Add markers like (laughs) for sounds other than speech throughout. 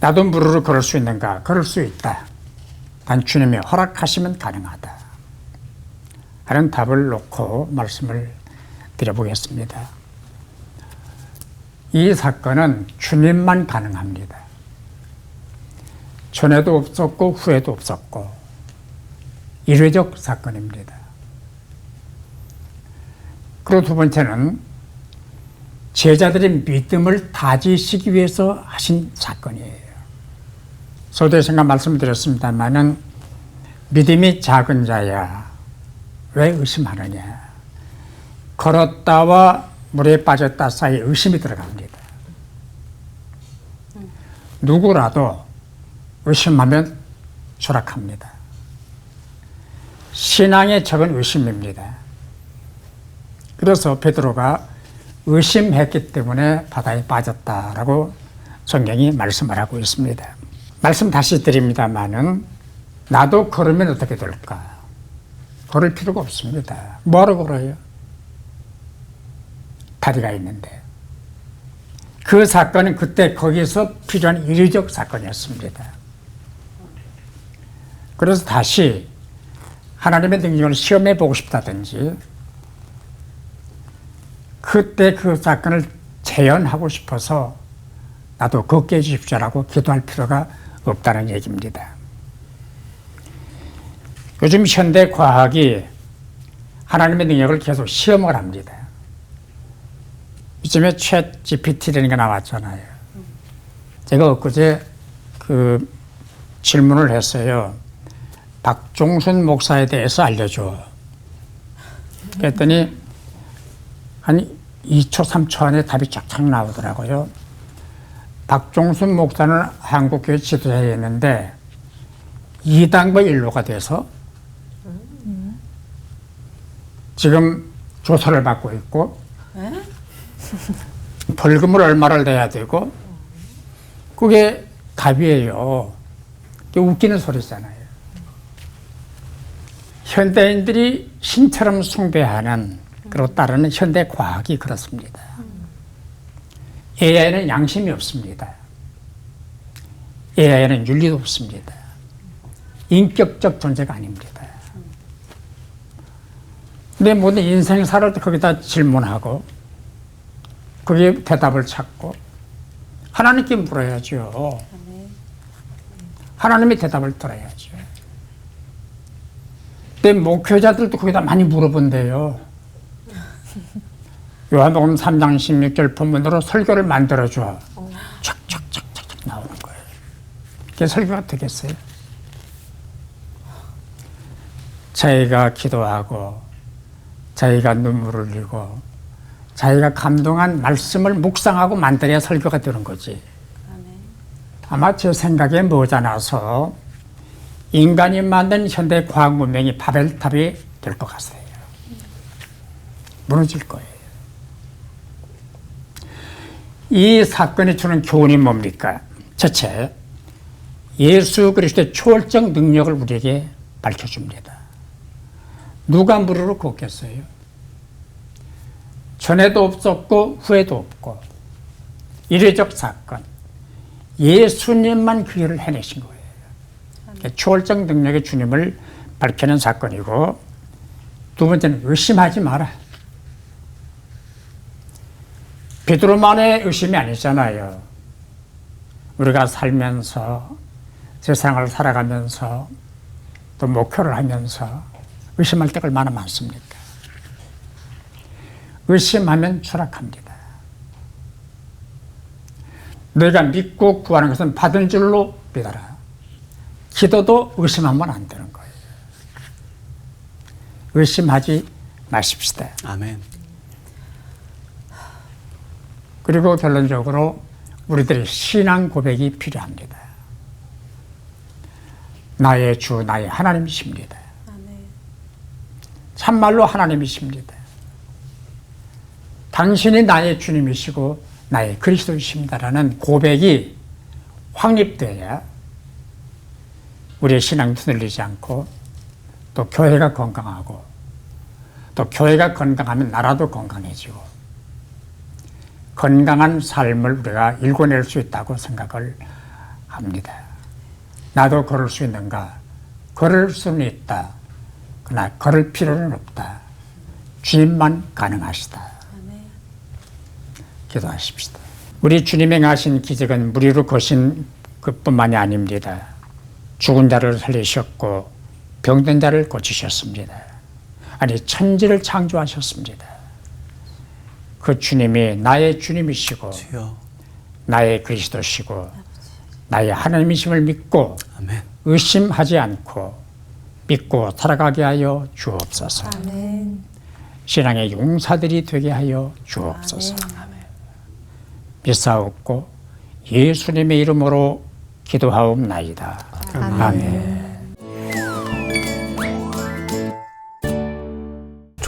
나도 무릎을 걸을 수 있는가? 걸을 수 있다. 단 주님이 허락하시면 가능하다. 하는 답을 놓고 말씀을 드려보겠습니다. 이 사건은 주님만 가능합니다. 전에도 없었고 후에도 없었고 일회적 사건입니다. 그리고 두 번째는 제자들의 믿음을 다지시기 위해서 하신 사건이에요. 소대생가 말씀드렸습니다만은 믿음이 작은 자야 왜 의심하느냐 걸었다와 물에 빠졌다 사이에 의심이 들어갑니다. 누구라도 의심하면 추락합니다. 신앙의 적은 의심입니다. 그래서 베드로가 의심했기 때문에 바다에 빠졌다라고 성경이 말씀을 하고 있습니다. 말씀 다시 드립니다만은 나도 걸으면 어떻게 될까? 걸을 필요가 없습니다. 뭐하러 걸어요? 다리가 있는데. 그 사건은 그때 거기서 필요한 일의적 사건이었습니다. 그래서 다시 하나님의 능력을 시험해 보고 싶다든지 그때 그 사건을 재현하고 싶어서 나도 걷게 해주십시오라고 기도할 필요가 없다는 얘기입니다. 요즘 현대 과학이 하나님의 능력을 계속 시험을 합니다. 요즘에 챗 GPT라는 게 나왔잖아요. 제가 엊그제 그 질문을 했어요. 박종순 목사에 대해서 알려줘. 그랬더니 한 2초, 3초 안에 답이 쫙쫙 나오더라고요. 박종순 목사는 한국교회 지도자였는데 이당과 일로가 돼서 지금 조사를 받고 있고 벌금을 얼마를 내야 되고 그게 답이에요. 그게 웃기는 소리잖아요. 현대인들이 신처럼 숭배하는 그리고 따르는 현대 과학이 그렇습니다. AI는 양심이 없습니다. AI는 윤리도 없습니다. 인격적 존재가 아닙니다. 내 모든 인생사를 거기다 질문하고 거기에 대답을 찾고 하나님께 물어야죠. 하나님의 대답을 들어야죠. 내 목회자들도 거기다 많이 물어본대요. 요한복음 3장 16절 본문으로 설교를 만들어줘. 촥촥촥촥 나오는 거예요. 그게 설교가 되겠어요? 자기가 기도하고 자기가 눈물을 흘리고 자기가 감동한 말씀을 묵상하고 만들어야 설교가 되는 거지. 아마 제 생각에 모자라서 인간이 만든 현대 과학 문명이 바벨탑이 될 것 같아요. 무너질 거예요. 이 사건이 주는 교훈이 뭡니까? 첫째, 예수 그리스도의 초월적 능력을 우리에게 밝혀줍니다. 누가 무릎을 꿇겠어요? 전에도 없었고 후에도 없고 일회적 사건. 예수님만 그 일을 해내신 거예요. 그러니까 초월적 능력의 주님을 밝히는 사건이고 두 번째는 의심하지 마라. 베드로만의 의심이 아니잖아요. 우리가 살면서 세상을 살아가면서 또 목표를 하면서 의심할 때가 얼마나 많습니까? 의심하면 추락합니다. 내가 믿고 구하는 것은 받은 줄로 믿어라. 기도도 의심하면 안 되는 거예요. 의심하지 마십시다. 아멘. 그리고 결론적으로 우리들의 신앙 고백이 필요합니다. 나의 주, 나의 하나님이십니다. 참말로 하나님이십니다. 당신이 나의 주님이시고 나의 그리스도이십니다라는 고백이 확립돼야 우리의 신앙이 흔들리지 않고 또 교회가 건강하고 또 교회가 건강하면 나라도 건강해지고 건강한 삶을 우리가 일궈낼 수 있다고 생각을 합니다. 나도 걸을 수 있는가? 걸을 수는 있다. 그러나 걸을 필요는 없다. 주님만 가능하시다. 기도하십시다. 우리 주님의 행하신 기적은 무리로 거신 것뿐만이 아닙니다. 죽은 자를 살리셨고 병든 자를 고치셨습니다. 아니 천지를 창조하셨습니다. 그 주님이 나의 주님이시고 주여. 나의 그리스도시고 나의 하나님이심을 믿고 아멘. 의심하지 않고 믿고 살아가게 하여 주옵소서. 아멘. 신앙의 용사들이 되게 하여 주옵소서. 믿사옵고 예수님의 이름으로 기도하옵나이다. 아멘.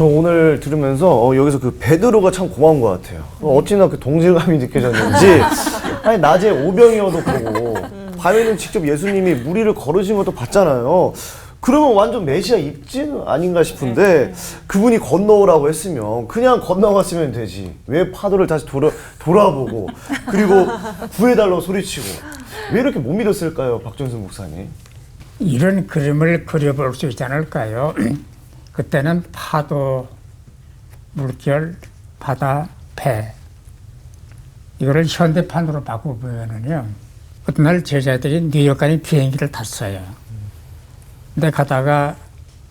저 오늘 들으면서 어, 여기서 그 베드로가 참 고마운 것 같아요. 어, 어찌나 그 동질감이 느껴졌는지 (laughs) 아니 낮에 오병이어도 보고 밤에는 직접 예수님이 무리를 걸으신 것도 봤잖아요. 그러면 완전 메시아 입진 아닌가 싶은데 그분이 건너오라고 했으면 그냥 건너갔으면 되지. 왜 파도를 다시 돌아, 돌아보고 그리고 구해달라고 소리치고 왜 이렇게 못 믿었을까요, 박전순 목사님? 이런 그림을 그려볼 수 있지 않을까요? 그때는 파도, 물결, 바다, 배 이거를 현대판으로 바꿔보면은요 어떤 날 제자들이 뉴욕 가는 비행기를 탔어요. 근데 가다가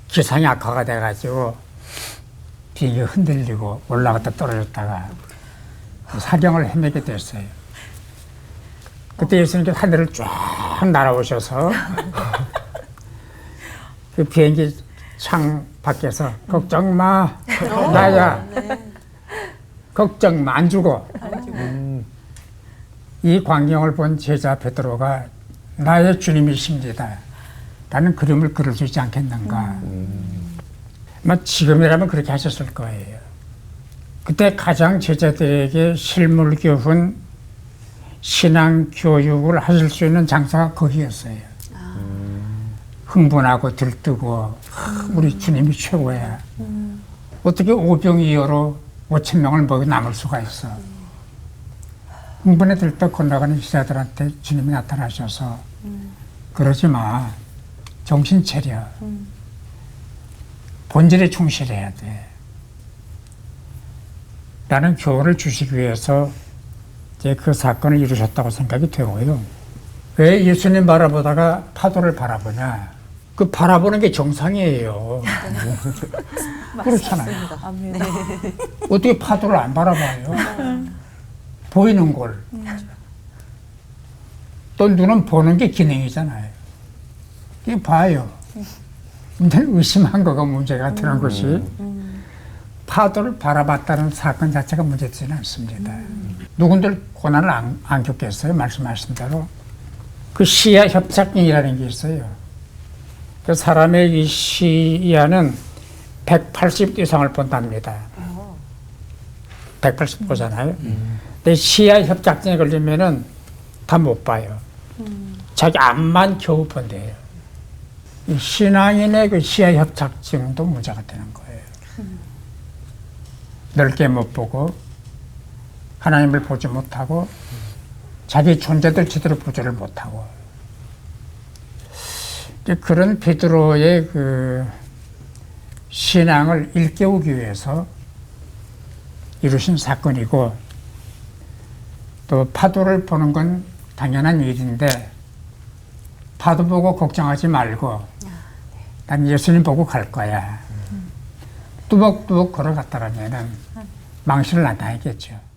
기상이 악화가 돼가지고 비행기가 흔들리고 올라갔다 떨어졌다가 사경을 헤매게 됐어요. 그때 예수님께서 하늘을 쫙 날아오셔서 (laughs) 그 비행기 창 밖에서 걱정 마. 나야. 걱정 마안 죽어. 이 광경을 본 제자 베드로가 나의 주님이십니다. 라는 그림을 그릴 수 있지 않겠는가. 아마 지금이라면 그렇게 하셨을 거예요. 그때 가장 제자들에게 실물 교훈 신앙 교육을 하실 수 있는 장소가 거기였어요 흥분하고 들뜨고 하, 우리 주님이 최고야. 어떻게 오병이어로 5천 명을 먹여 남을 수가 있어. 흥분에 들떠 건너가는 기자들한테 주님이 나타나셔서 그러지 마. 정신 차려. 본질에 충실해야 돼. 라는 교훈을 주시기 위해서 이제 그 사건을 이루셨다고 생각이 되고요. 왜 예수님 바라보다가 파도를 바라보냐? 그 바라보는 게 정상이에요. (laughs) 그렇잖아요. 어떻게 파도를 안 바라봐요? 보이는 걸. 또 눈은 보는 게 기능이잖아요. 이게 봐요. 근데 의심한 거가 문제가 되는 것이 파도를 바라봤다는 사건 자체가 문제되지는 않습니다. 누군들 고난을 안, 안 겪겠어요? 말씀하신 대로. 그 시야 협착증이라는 게 있어요. 그 사람의 이 시야는 180 이상을 본답니다. 180 보잖아요. 근데 시야 협착증에 걸리면은 다 못 봐요. 자기 앞만 겨우 본대요. 이 신앙인의 그 시야 협착증도 문제가 되는 거예요. 넓게 못 보고 하나님을 보지 못하고 자기 존재들 제대로 보지를 못하고 그런 베드로의 그 신앙을 일깨우기 위해서 이루신 사건이고 또 파도를 보는 건 당연한 일인데 파도 보고 걱정하지 말고 난 예수님 보고 갈 거야. 뚜벅뚜벅 걸어갔다라면은 망신을 안 당했겠죠.